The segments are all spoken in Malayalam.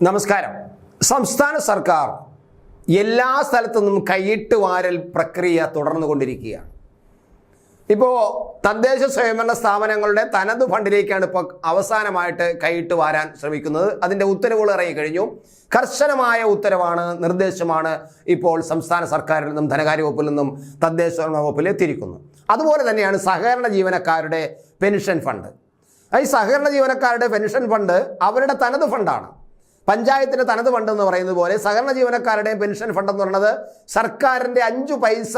നമസ്കാരം. സംസ്ഥാന സർക്കാർ എല്ലാ സ്ഥലത്തു നിന്നും കൈയിട്ട് വാരൽ പ്രക്രിയ തുടർന്നു കൊണ്ടിരിക്കുകയാണ്. ഇപ്പോൾ തദ്ദേശ സ്വയംഭരണ സ്ഥാപനങ്ങളുടെ തനത് ഫണ്ടിലേക്കാണ് ഇപ്പോൾ അവസാനമായിട്ട് കൈയിട്ട് വാരാൻ ശ്രമിക്കുന്നത്. അതിന്റെ ഉത്തരവുകൾ ഇറങ്ങിക്കഴിഞ്ഞു കർശനമായ ഉത്തരവാണ് നിർദ്ദേശമാണ് ഇപ്പോൾ സംസ്ഥാന സർക്കാരിൽ നിന്നും ധനകാര്യ വകുപ്പിൽ നിന്നും തദ്ദേശ വകുപ്പിൽ എത്തിയിരിക്കുന്നത് അതുപോലെ തന്നെയാണ് സഹകരണ ജീവനക്കാരുടെ പെൻഷൻ ഫണ്ട്. ഈ സഹകരണ ജീവനക്കാരുടെ പെൻഷൻ ഫണ്ട് അവരുടെ തനത് ഫണ്ടാണ്. പഞ്ചായത്തിന് തനത് ഫണ്ട് എന്ന് പറയുന്നത് പോലെ സഹകരണ ജീവനക്കാരുടെയും പെൻഷൻ ഫണ്ട് എന്ന് പറയുന്നത് സർക്കാരിന്റെ അഞ്ചു പൈസ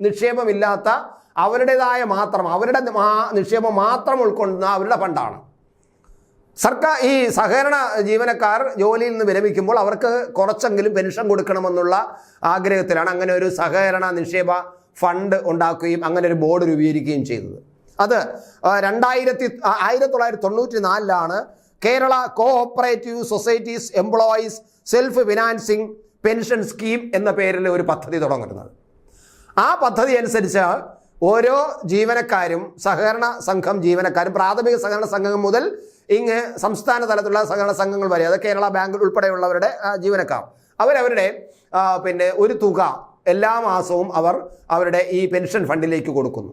നിക്ഷേപമില്ലാത്ത അവരുടേതായ മാത്രം അവരുടെ നിക്ഷേപം മാത്രം ഉൾക്കൊള്ളുന്ന അവരുടെ ഫണ്ടാണ് സർക്കാർ ഈ സഹകരണ ജീവനക്കാർ ജോലിയിൽ നിന്ന് വിരമിക്കുമ്പോൾ അവർക്ക് കുറച്ചെങ്കിലും പെൻഷൻ കൊടുക്കണമെന്നുള്ള ആഗ്രഹത്തിലാണ് അങ്ങനെ ഒരു സഹകരണ നിക്ഷേപ ഫണ്ട് ഉണ്ടാക്കുകയും അങ്ങനെ ഒരു ബോർഡ് രൂപീകരിക്കുകയും ചെയ്തത്. അത് രണ്ടായിരത്തി ആയിരത്തി തൊള്ളായിരത്തി തൊണ്ണൂറ്റി നാലിലാണ് Kerala cooperative societies employees self financing pension scheme എന്ന പേരിൽ ഒരു പദ്ധതി തുടങ്ങുന്നത്. ആ പദ്ധതി അനുസരിച്ച് ഓരോ ജീവനക്കാരും സഹകരണ സംഘം ജീവനക്കാരും പ്രാഥമിക സഹകരണ സംഘം മുതൽ ഇങ്ങ് സംസ്ഥാന തലത്തിലുള്ള സഹകരണ സംഘങ്ങൾ വരെ അത് കേരള ബാങ്ക് ഉൾപ്പെടെയുള്ളവരുടെ ജീവനക്കാർ. അവരവരുടെ പിന്നെ ഒരു തുക എല്ലാ മാസവും അവർ അവരുടെ ഈ പെൻഷൻ ഫണ്ടിലേക്ക് കൊടുക്കുന്നു.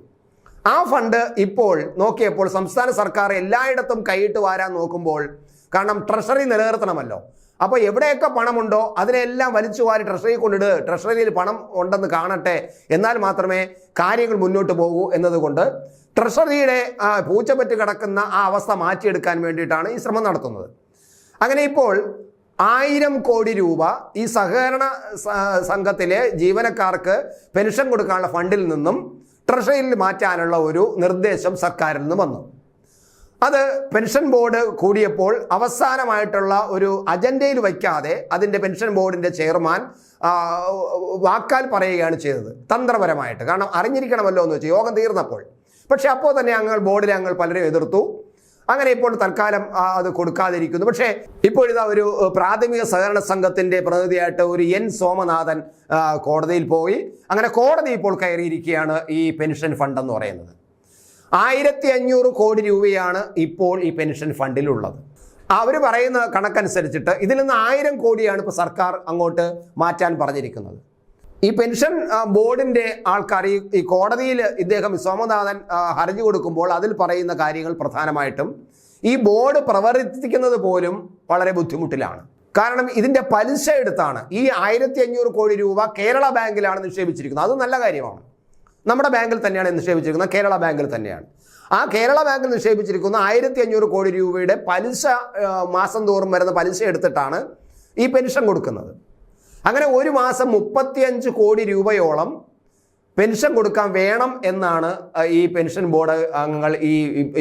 ആ ഫണ്ട് ഇപ്പോൾ നോക്കിയപ്പോൾ സംസ്ഥാന സർക്കാർ എല്ലായിടത്തും കൈയിട്ട് വാരാൻ നോക്കുമ്പോൾ കാരണം ട്രഷറി നിലനിർത്തണമല്ലോ. അപ്പോൾ എവിടെയൊക്കെ പണമുണ്ടോ അതിനെല്ലാം വലിച്ചു വാരി ട്രഷറി കൊണ്ടിട് ട്രഷറിയിൽ പണം ഉണ്ടെന്ന് കാണട്ടെ എന്നാൽ മാത്രമേ കാര്യങ്ങൾ മുന്നോട്ട് പോകൂ എന്നതുകൊണ്ട് ട്രഷറിയുടെ പൂച്ചപ്പറ്റ് കിടക്കുന്ന ആ അവസ്ഥ മാറ്റിയെടുക്കാൻ വേണ്ടിയിട്ടാണ് ഈ ശ്രമം നടത്തുന്നത്. അങ്ങനെ ഇപ്പോൾ ആയിരം കോടി രൂപ ഈ സഹകരണ സംഘത്തിലെ ജീവനക്കാർക്ക് പെൻഷൻ കൊടുക്കാനുള്ള ഫണ്ടിൽ നിന്നും ട്രഷറിയിൽ മാറ്റാനുള്ള ഒരു നിർദ്ദേശം സർക്കാരിൽ നിന്ന് വന്നു. അത് പെൻഷൻ ബോർഡ് കൂടിയപ്പോൾ അവസാനമായിട്ടുള്ള ഒരു അജണ്ടയിൽ വയ്ക്കാതെ അതിന്റെ പെൻഷൻ ബോർഡിന്റെ ചെയർമാൻ വാക്കാൽ പറയുകയാണ് ചെയ്തത്. തന്ത്രപരമായിട്ട്. കാരണം അറിഞ്ഞിരിക്കണമല്ലോ എന്ന് വെച്ചാൽ യോഗം തീർന്നപ്പോൾ. പക്ഷേ അപ്പോൾ തന്നെ ഞങ്ങൾ ബോർഡിലെ ഞങ്ങൾ പലരും എതിർത്തു. അങ്ങനെ ഇപ്പോൾ തൽക്കാലം അത് കൊടുക്കാതിരിക്കുന്നു. പക്ഷേ ഇപ്പോൾ ഇതാ ഒരു പ്രാഥമിക സഹകരണ സംഘത്തിന്റെ പ്രതിനിധിയായിട്ട് ഒരു എൻ സോമനാഥൻ കോടതിയിൽ പോയി. അങ്ങനെ കോടതി ഇപ്പോൾ കയറിയിരിക്കുകയാണ് ഈ പെൻഷൻ ഫണ്ട് എന്ന് പറയുന്നത്. ആയിരത്തി അഞ്ഞൂറ് കോടി രൂപയാണ് ഇപ്പോൾ ഈ പെൻഷൻ ഫണ്ടിലുള്ളത്. അവർ പറയുന്ന കണക്കനുസരിച്ചിട്ട് ഇതിൽ നിന്ന് ആയിരം കോടിയാണ് ഇപ്പോൾ സർക്കാർ അങ്ങോട്ട് മാറ്റാൻ പറഞ്ഞിരിക്കുന്നത്. ഈ പെൻഷൻ ബോർഡിന്റെ ആൾക്കാർ ഈ കോടതിയിൽ ഇദ്ദേഹം സോമനാഥൻ ഹർജി കൊടുക്കുമ്പോൾ അതിൽ പറയുന്ന കാര്യങ്ങൾ പ്രധാനമായിട്ടും ഈ ബോർഡ് പ്രവർത്തിക്കുന്നത് പോലും വളരെ ബുദ്ധിമുട്ടിലാണ്. കാരണം ഇതിന്റെ പലിശ എടുത്താണ്. ഈ ആയിരത്തി അഞ്ഞൂറ് കോടി രൂപ കേരള ബാങ്കിലാണ് നിക്ഷേപിച്ചിരിക്കുന്നത്. അത് നല്ല കാര്യമാണ്. നമ്മുടെ ബാങ്കിൽ തന്നെയാണ് നിക്ഷേപിച്ചിരിക്കുന്നത്. കേരള ബാങ്കിൽ തന്നെയാണ്. ആ കേരള ബാങ്കിൽ നിക്ഷേപിച്ചിരിക്കുന്ന ആയിരത്തി അഞ്ഞൂറ് കോടി രൂപയുടെ പലിശ മാസം തോറും വരുന്ന പലിശ എടുത്തിട്ടാണ് ഈ പെൻഷൻ കൊടുക്കുന്നത്. അങ്ങനെ ഒരു മാസം മുപ്പത്തിയഞ്ച് കോടി രൂപയോളം പെൻഷൻ കൊടുക്കാൻ വേണം എന്നാണ് ഈ പെൻഷൻ ബോർഡ് അംഗങ്ങൾ ഈ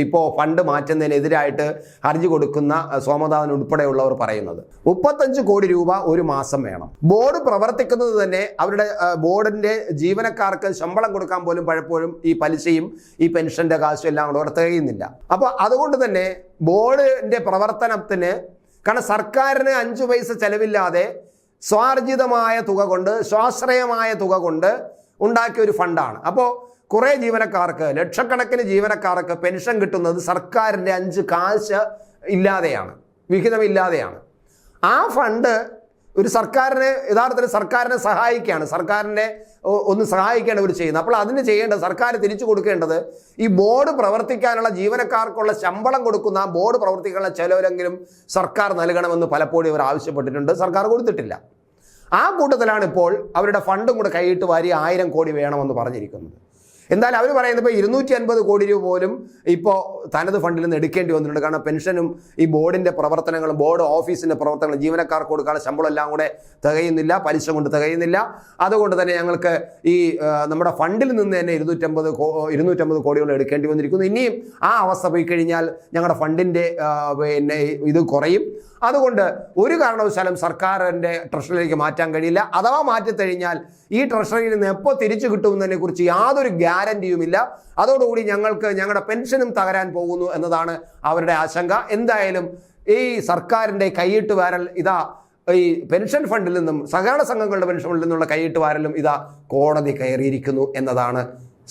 ഇപ്പോൾ ഫണ്ട് മാറ്റുന്നതിനെതിരായിട്ട് ഹർജി കൊടുക്കുന്ന സോമനാഥൻ ഉൾപ്പെടെയുള്ളവർ പറയുന്നത്. മുപ്പത്തഞ്ച് കോടി രൂപ ഒരു മാസം വേണം. ബോർഡ് പ്രവർത്തിക്കുന്നത് തന്നെ അവരുടെ ബോർഡിന്റെ ജീവനക്കാർക്ക് ശമ്പളം കൊടുക്കാൻ പോലും പലപ്പോഴും ഈ പലിശയും ഈ പെൻഷന്റെ കാശും എല്ലാം കൂടെ തികയുന്നില്ല. അപ്പോൾ അതുകൊണ്ട് തന്നെ ബോർഡിന്റെ പ്രവർത്തനത്തിന് കാരണം സർക്കാരിന് അഞ്ച് പൈസ ചെലവില്ലാതെ സ്വാർജിതമായ തുക കൊണ്ട് സ്വാശ്രയമായ തുക കൊണ്ട് ഉണ്ടാക്കിയ ഒരു ഫണ്ടാണ്. അപ്പോൾ കുറേ ജീവനക്കാർക്ക് ലക്ഷക്കണക്കിന് ജീവനക്കാർക്ക് പെൻഷൻ കിട്ടുന്നത് സർക്കാരിന്റെ അഞ്ച് കാശ് ഇല്ലാതെയാണ് വിഹിതമില്ലാതെയാണ്. ആ ഫണ്ട് ഒരു സർക്കാരിനെ യഥാർത്ഥത്തിൽ സർക്കാരിനെ സഹായിക്കുകയാണ്. സർക്കാരിനെ ഒന്ന് സഹായിക്കുകയാണ് ഇവർ ചെയ്യുന്നത്. അപ്പോൾ അതിന് ചെയ്യേണ്ടത് സർക്കാർ തിരിച്ചു കൊടുക്കേണ്ടത് ഈ ബോർഡ് പ്രവർത്തിക്കാനുള്ള ജീവനക്കാർക്കുള്ള ശമ്പളം കൊടുക്കുന്ന ബോർഡ് പ്രവർത്തിക്കാനുള്ള ചെലവിലെങ്കിലും സർക്കാർ നൽകണമെന്ന് പലപ്പോഴും ഇവർ ആവശ്യപ്പെട്ടിട്ടുണ്ട്. സർക്കാർ കൊടുത്തിട്ടില്ല. ആ കൂട്ടത്തിലാണ് ഇപ്പോൾ അവരുടെ ഫണ്ടും കൂടെ കൈയിട്ട് വാരി ആയിരം കോടി വേണമെന്ന് പറഞ്ഞിരിക്കുന്നത്. എന്തായാലും അവർ പറയുന്നത് ഇപ്പോൾ ഇരുന്നൂറ്റി അൻപത് കോടി രൂപ പോലും ഇപ്പോൾ തനത് ഫണ്ടിൽ നിന്ന് എടുക്കേണ്ടി വന്നിട്ടുണ്ട്. കാരണം പെൻഷനും ഈ ബോർഡിന്റെ പ്രവർത്തനങ്ങളും ബോർഡ് ഓഫീസിന്റെ പ്രവർത്തനങ്ങളും ജീവനക്കാർക്ക് കൊടുക്കാനുള്ള ശമ്പളം എല്ലാം കൂടെ തികയുന്നില്ല പലിശ കൊണ്ട് തികയുന്നില്ല. അതുകൊണ്ട് തന്നെ ഞങ്ങൾക്ക് ഈ നമ്മുടെ ഫണ്ടിൽ നിന്ന് തന്നെ ഇരുന്നൂറ്റമ്പത് കോ ഇരുന്നൂറ്റമ്പത് കോടിയോളം എടുക്കേണ്ടി വന്നിരിക്കുന്നു. ഇനിയും ആ അവസ്ഥ പോയി കഴിഞ്ഞാൽ ഞങ്ങളുടെ ഫണ്ടിന്റെ പിന്നെ ഇത് കുറയും. അതുകൊണ്ട് ഒരു കാരണവശാലും സർക്കാരിന്റെ ട്രഷറിയിലേക്ക് മാറ്റാൻ കഴിയില്ല. അഥവാ മാറ്റിക്കഴിഞ്ഞാൽ ഈ ട്രഷറിയിൽ നിന്ന് എപ്പോൾ തിരിച്ചു കിട്ടുമെന്നതിനെ കുറിച്ച് യാതൊരു ഗ്യാരണ്ടിയുമില്ല. അതോടുകൂടി ഞങ്ങൾക്ക് ഞങ്ങളുടെ പെൻഷനും തകരാൻ പോകുന്നു എന്നതാണ് അവരുടെ ആശങ്ക. എന്തായാലും ഈ സർക്കാരിന്റെ കൈയിട്ട് വരൽ ഇതാ ഈ പെൻഷൻ ഫണ്ടിൽ നിന്നും സഹകരണ സംഘങ്ങളുടെ പെൻഷൻ ഫണ്ടിൽ നിന്നുള്ള കൈയിട്ട് വാരലും ഇതാ കോടതി കയറിയിരിക്കുന്നു എന്നതാണ്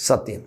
സത്യം.